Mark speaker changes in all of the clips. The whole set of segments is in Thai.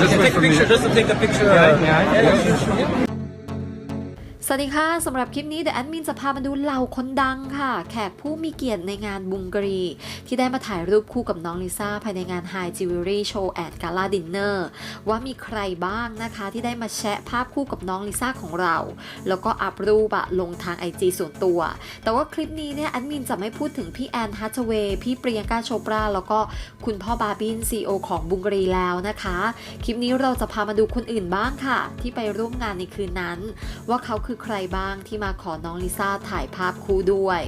Speaker 1: Just, take a picture. Just to take a picture. Uh, yeah, yeah,
Speaker 2: yeah. yeah. วัสดีค่ะ สำหรับคลิปนี้เด e แอดมินจะพามาดูเหล่าคนดังค่ะ แขกผู้มีเกียรติในงานบุงกรี ที่ได้มาถ่ายรูปคู่กับน้องลิซ่า ภายในงาน High Jewelry Show at Gala Dinner ว่ามีใครบ้างนะคะที่ได้มาแชะภาพคู่กับน้องลิซ่าของเรา แล้วก็อัพรูปอะลงทาง IG ส่วนตัว แต่ว่าคลิปนี้เนี่ยแอดมินจะไม่พูดถึงพี่แอนฮัตเวย์พี่เปรียงกาโชปราแล้วก็คุณพ่อบาบินซีโอของบุงกรีแล้วนะคะ คลิปนี้เราจะพามาดูคนอื่นบ้างค่ะ ที่ไปร่วมงานในคืนนั้น ว่าเขาคือใครบ้างที่มาขอน้องลิซ่าถ่ายภาพคู่ด้วย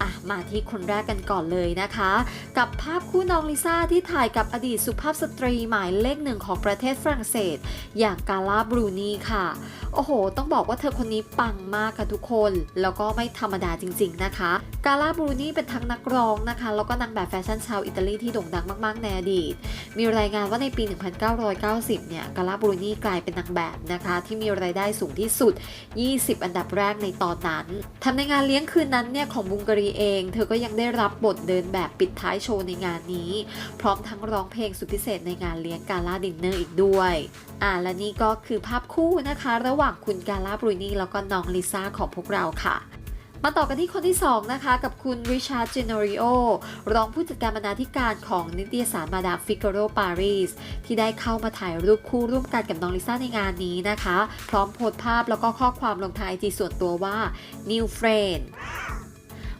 Speaker 2: อะมาที่คนแรกกันก่อนเลยนะคะ กับภาพคู่น้องลิซ่าที่ถ่ายกับอดีตสุภาพสตรีหมายเลขหนึ่งของประเทศฝรั่งเศส อย่างกาลาบรูนีค่ะ โอ้โห ต้องบอกว่าเธอคนนี้ปังมากค่ะทุกคน แล้วก็ไม่ธรรมดาจริง ๆนะคะ กาลาบรูนีเป็นทั้งนักร้องนะคะ แล้วก็นางแบบแฟชั่นชาวอิตาลีที่โด่งดังมากๆในอดีต มีรายงานว่าในปี 1990 เนี่ย กาลาบรูนีกลายเป็นนางแบบนะคะ ที่มีรายได้สูงที่สุด 20อันดับแรกในตอนนั้นทำในงานเลี้ยงคืนนั้นเนี่ยของบุงการีเอง เธอก็ยังได้รับบทเดินแบบปิดท้ายโชว์ในงานนี้ พร้อมทั้งร้องเพลงสุดพิเศษในงานเลี้ยงกาลาดินเนอร์อีกด้วยอ่าและนี่ก็คือภาพคู่นะคะ ระหว่างคุณกาลาบรูนี่แล้วก็น้องลิซ่าของพวกเราค่ะ มาต่อกันที่คนที่ 2 นะคะ กับคุณริชาร์ดเจเนริโอรองผู้จัดการบรรณาธิการของนิตยสารมาดามฟิกโรปารีสที่ได้เข้ามาถ่ายรูปคู่ร่วมกันกับน้องลิซ่าในงานนี้นะคะ พร้อมโพสต์ภาพแล้วก็ข้อความลงท้ายจีส่วนตัวว่า new friend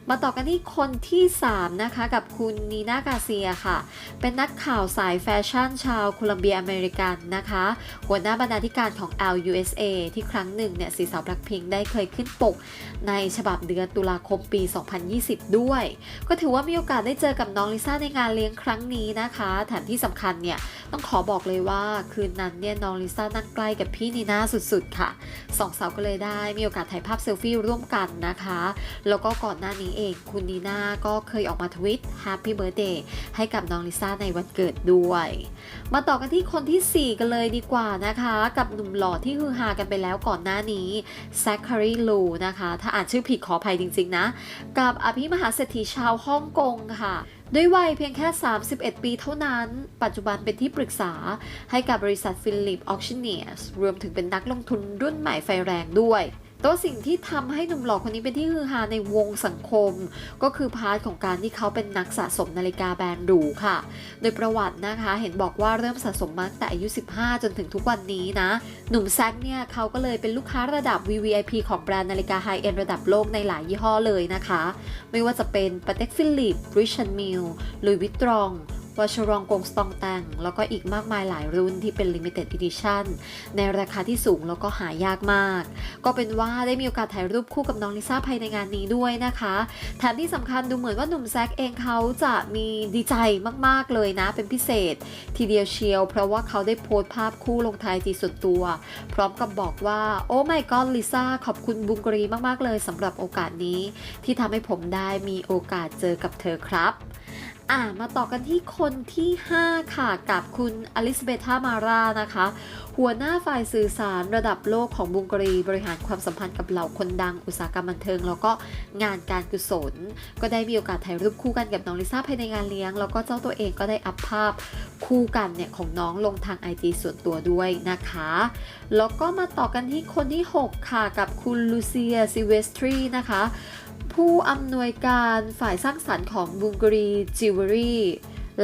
Speaker 2: มาต่อกันที่คนที่ 3 นะคะ กับคุณนีนากาเซียค่ะ เป็นนักข่าวสายแฟชั่นชาวโคลัมเบียอเมริกันนะคะ หัวหน้าบรรณาธิการของ LUSA ที่ครั้งหนึ่งเนี่ยสีสาวแบล็คพิงได้เคยขึ้นปก ในฉบับเดือนตุลาคมปี 2020 ด้วย ก็ถือว่ามีโอกาสได้เจอกับน้องลิซ่าในงานเลี้ยงครั้งนี้นะคะ แถมที่สำคัญเนี่ยต้องขอบอกเลยว่าคืนนั้นเนี่ยน้องลิซ่านั่งใกล้กับพี่นีน่าสุดๆค่ะสองสาวก็เลยได้มีโอกาสถ่ายภาพเซลฟี่ร่วมกันนะคะ แล้วก็ก่อนหน้านี้เองคุณนีน่าก็เคยออกมาทวิต Happy Birthday ให้กับน้องลิซ่าในวันเกิดด้วย มาต่อกันที่คนทีสี่ 4 กันเลยดีกว่านะคะ กับหนุ่มหล่อที่ฮือฮากันไปแล้วก่อนหน้านี้แซคคารีลูนะคะ ถ้าอ่านชื่อผิดขออภัยจริง ๆ นะ กับอภิมหาเศรษฐีชาวฮ่องกงค่ะด้วยวัยเพียงแค่ 31 ปีเท่านั้น ปัจจุบันเป็นที่ปรึกษาให้กับบริษัทฟิลิปออ c ชเนียสรวมถึงเป็นนักลงทุนรุ่นใหม่ไฟแรงด้วย ต่ว่าสิ่งที่ทำให้หนุ่มหล่อคนนี้เป็นที่ฮือฮาในวงสังคม ก็คือพาร์ทของการที่เขาเป็นนักสะสมนาฬิกาแบรนด์หรูค่ะ โดยประวัตินะคะเห็นบอกว่าเริ่มสะสมมาตั้งแต่อายุ 15 จนถึงทุกวันนี้นะ หนุ่มแซกเนี่ยเขาก็เลยเป็นลูกค้าระดับ VVIP ของแบรนด์นาฬิกาไฮเอ็นระดับโลกในหลายยี่ห้อเลยนะคะ ไม่ว่าจะเป็นปาเต็กฟิ ลิปริชันมิลลุยวิตรองวาชรองกงสตองแตงแล้วก็อีกมากมายหลายรุ่นที่เป็น Limited Edition ในราคาที่สูงแล้วก็หายากมาก ก็เป็นว่าได้มีโอกาสถ่ายรูปคู่กับน้องลิซ่าภายในงานนี้ด้วยนะคะ แถมที่สำคัญดูเหมือนว่าหนุ่มแซกเองเขาจะมีดีใจมากๆเลยนะ เป็นพิเศษ ทีเดียวเชียว เพราะว่าเขาได้โพสต์ภาพคู่ลงทายจีส่วนตัว พร้อมกับบอกว่าโอ้ไม่ก็ลิซ่าขอบคุณบุงกรีมากๆเลยสำหรับโอกาสนี้ ที่ทำให้ผมได้มีโอกาสเจอกับเธอครับ อ่ามาต่อกันที่คนที่ 5 ค่ะ กับคุณอลิซเบธามารานะคะ หัวหน้าฝ่ายสื่อสารระดับโลกของบุงกรี บริหารความสัมพันธ์กับเหล่าคนดังอุตสาหกรรมบันเทิง แล้วก็งานการกุศล ก็ได้มีโอกาสถ่ายรูปคู่กันกับน้องลิซ่าภายในงานเลี้ยง แล้วก็เจ้าตัวเองก็ได้อัพภาพคู่กันเนี่ยของน้องลงทาง IG ส่วนตัวด้วยนะคะ แล้วก็มาต่อกันที่คนที่ 6 ค่ะ กับคุณลูเซียซิเวสตรีนะคะ ผู้อำนวยการฝ่ายสร้างสรรค์ของบุงกรีจิวเวลรี่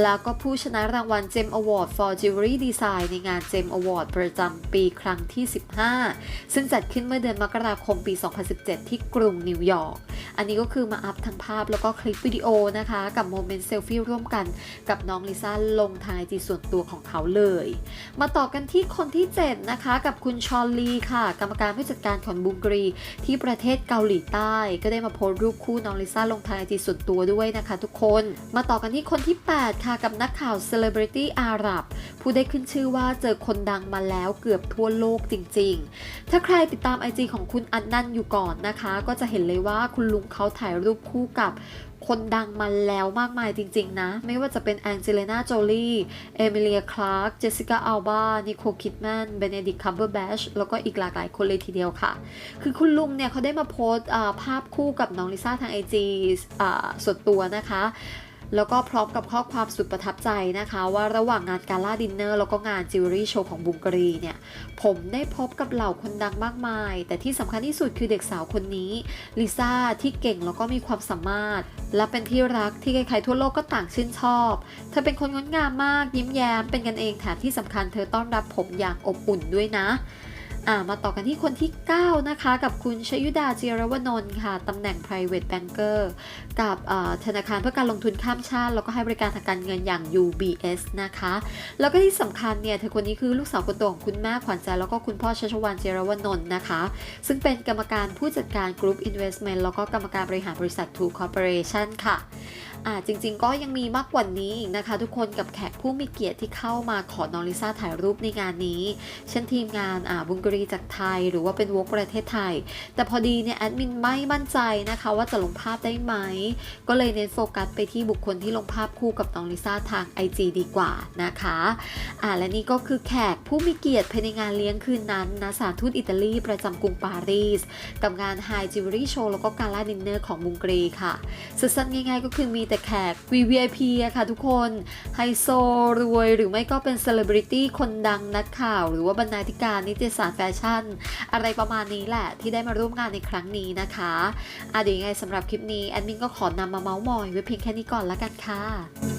Speaker 2: แล้วก็ผู้ชนะรางวัล Gem Award for Jewelry Design ในงาน Gem Award ประจำปีครั้งที่ 15 ซึ่งจัดขึ้นเมื่อเดือนมกราคมปี 2017 ที่กรุงนิวยอร์ก อันนี้ก็คือมาอัพทั้งภาพแล้วก็คลิปวิดีโอนะคะ กับโมเมนต์เซลฟี่ร่วมกันกับน้องลิซ่าลงทางไอจีส่วนตัวของเขาเลย มาต่อกันที่คนที่ 7 นะคะ กับคุณชอลลีค่ะ กรรมการผู้จัดการของบุงกรี ที่ประเทศเกาหลีใต้ ก็ได้มาโพสต์รูปคู่น้องลิซ่าลงทางไอจีส่วนตัวด้วยนะคะ ทุกคน มาต่อกันที่คนที่ 8ค่ะกับนักข่าวเซเลบริตี้อาหรับ ผู้ได้ขึ้นชื่อว่าเจอคนดังมาแล้วเกือบทั่วโลกจริง ๆ ถ้าใครติดตาม IG ของคุณอันนันอยู่ก่อนนะคะ ก็จะเห็นเลยว่าคุณลุงเขาถ่ายรูปคู่กับคนดังมาแล้วมากมายจริง ๆ นะ ไม่ว่าจะเป็นแองเจลิน่าโจลี่ เอมิเลีย คลาร์ก เจสสิก้า อัลบา นิโคลคิดแมน เบเนดิกคัมเบอร์แบช แล้วก็อีกหลากหลายคนเลยทีเดียวค่ะ คือคุณลุงเนี่ยเขาได้มาโพสต์ภาพคู่กับน้องลิซ่าทาง IG อ่าส่วนตัวนะคะ แล้วก็พร้อมกับข้อความสุดประทับใจนะคะ ว่าระหว่างงานกาล่าดินเนอร์แล้วก็งานจิวเวลรี่โชว์ของบุงการีเนี่ย ผมได้พบกับเหล่าคนดังมากมาย แต่ที่สำคัญที่สุดคือเด็กสาวคนนี้ลิซ่าที่เก่งแล้วก็มีความสามารถ และเป็นที่รักที่ใครๆทั่วโลกก็ต่างชื่นชอบ เธอเป็นคนงดงามมากยิ้มแย้มเป็นกันเองแถมที่สำคัญเธอต้อนรับผมอย่างอบอุ่นด้วยนะ มาต่อกันที่คนที่ 9 นะคะ กับคุณชยุดาเจรวนนท์ค่ะตำแหน่ง private banker กับธนาคารเพื่อการลงทุนข้ามชาติ แล้วก็ให้บริการทางการเงินอย่าง UBS นะคะ แล้วก็ที่สำคัญเนี่ย เธอคนนี้คือลูกสาวคนโตของคุณแม่ขวัญใจ แล้วก็คุณพ่อชัชวานเจรวนนท์นะคะ ซึ่งเป็นกรรมการผู้จัดการ Group Investment แล้วก็กรรมการบริหารบริษัท Two Corporation ค่ะ อ่าจริงๆ ก็ยังมีมากกว่านี้อีกนะคะ ทุกคนกับแขกผู้มีเกียรติที่เข้ามาขอน้องลิซ่าถ่ายรูปในงานนี้เช่นทีมงานอ่าบุงกรีจากไทย หรือว่าเป็นวกประเทศไทย แต่พอดีเนี่ยแอดมินไม่มั่นใจนะคะว่าจะลงภาพได้ไหม ก็เลยเน้นโฟกัสไปที่บุคคลที่ลงภาพคู่กับน้องลิซ่าทาง IG ดีกว่านะคะอ่าและนี่ก็คือแขกผู้มีเกียรติภายในงานเลี้ยงคืนนั้นนะสถานทูตอิตาลีประจำกรุงปารีส กับงาน High Jewelry Show แล้วก็การล่าดินเนอร์ของบุงกรีค่ะสั้นๆง่าย ๆ ก็คือมีแต่แขก VVIP อะค่ะทุกคน ไฮโซรวยหรือไม่ก็เป็นเซเลบริตี้คนดังนักข่าว หรือว่าบรรณาธิการนิตยสารแฟชั่น อะไรประมาณนี้แหละที่ได้มาร่วมงานในครั้งนี้นะคะอะเดี๋ยวยังไงสำหรับคลิปนี้ แอดมินก็ขอนำมาเมาส์มอยไว้เพียงแค่นี้ก่อนละกันค่ะ